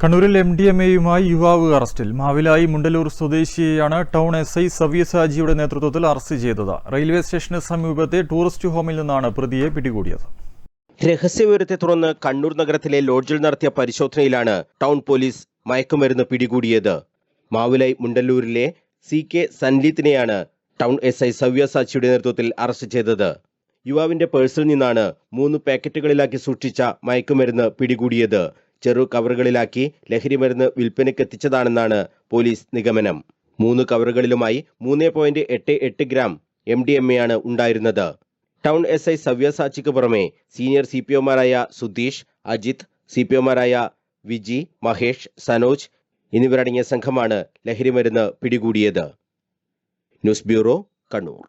കണ്ണൂരിൽ M D M എയുമായി യുവാവ് അറസ്റ്റിൽ. മാവിലായി മുണ്ടലൂർ സ്വദേശിയെയാണ് ടൗൺ എസ് ഐ സവ്യസാജിയുടെ നേതൃത്വത്തിൽ അറസ്റ്റ് ചെയ്തത്. റെയിൽവേ സ്റ്റേഷന് സമീപത്തെ ടൂറിസ്റ്റ് ഹോമിൽ നിന്നാണ് പ്രതിയെ പിടികൂടിയത്. രഹസ്യവിവരത്തെ തുടർന്ന് കണ്ണൂർ നഗരത്തിലെ ലോഡ്ജിൽ നടത്തിയ പരിശോധനയിലാണ് ടൗൺ പോലീസ് മയക്കുമരുന്ന് പിടികൂടിയത്. മാവിലായി മുണ്ടല്ലൂരിലെ സി കെ സൻലീത്തിനെയാണ് ടൗൺ എസ് ഐ സവ്യസാച്ചിയുടെ നേതൃത്വത്തിൽ അറസ്റ്റ് ചെയ്തത്. യുവാവിന്റെ പേഴ്സിൽ നിന്നാണ് മൂന്ന് പാക്കറ്റുകളിലാക്കി സൂക്ഷിച്ച മയക്കുമരുന്ന് പിടികൂടിയത്. ചെറു കവറുകളിലാക്കി ലഹരിമരുന്ന് വിൽപ്പനയ്ക്കെത്തിച്ചതാണെന്നാണ് പോലീസ് നിഗമനം. മൂന്ന് കവറുകളിലുമായി മൂന്ന് പോയിന്റ് എട്ട് എട്ട് ഗ്രാം എം ഡി എം എയാണ് ഉണ്ടായിരുന്നത്. ടൗൺ എസ് ഐ സവ്യസാച്ചിക്ക് പുറമെ സീനിയർ സി പി ഒമാരായ സുധീഷ് അജിത് സി പി ഒമാരായ വിജി മഹേഷ് സനോജ് എന്നിവരടങ്ങിയ സംഘമാണ് ലഹരിമരുന്ന് പിടികൂടിയത്. News bureau Kannur.